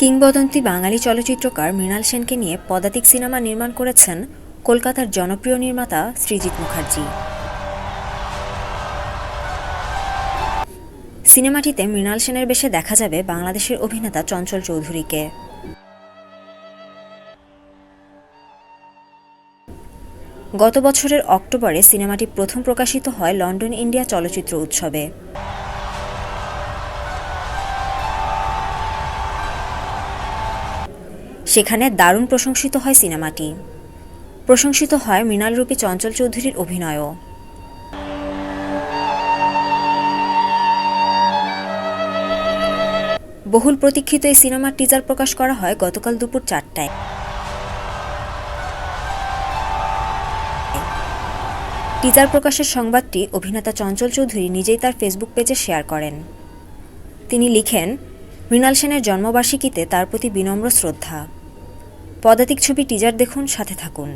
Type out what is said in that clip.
কিংবদন্তি বাঙালি চলচ্চিত্রকার মৃণাল সেনকে নিয়ে পদাতিক সিনেমা নির্মাণ করেছেন কলকাতার জনপ্রিয় নির্মাতা সৃজিত মুখার্জি। সিনেমাটিতে মৃণাল সেনের বেশে দেখা যাবে বাংলাদেশের অভিনেতা চঞ্চল চৌধুরীকে। গত বছরের অক্টোবরে সিনেমাটি প্রথম প্রকাশিত হয় লন্ডন ইন্ডিয়া চলচ্চিত্র উৎসবে। সেখানে দারুণ প্রশংসিত হয় সিনেমাটি। প্রশংসিত হয় মৃণাল রূপী চঞ্চল চৌধুরীর অভিনয়ও। বহুল প্রতীক্ষিত এই সিনেমার টিজার প্রকাশ করা হয় গতকাল দুপুর চারটায়। টিজার প্রকাশের সংবাদটি অভিনেতা চঞ্চল চৌধুরী নিজেই তার ফেসবুক পেজে শেয়ার করেন। তিনি লিখেন, মৃণাল সেনের জন্মবার্ষিকীতে তার প্রতি বিনম্র শ্রদ্ধা। পদাতিক ছবি টিজার দেখুন সাথে থাকুন।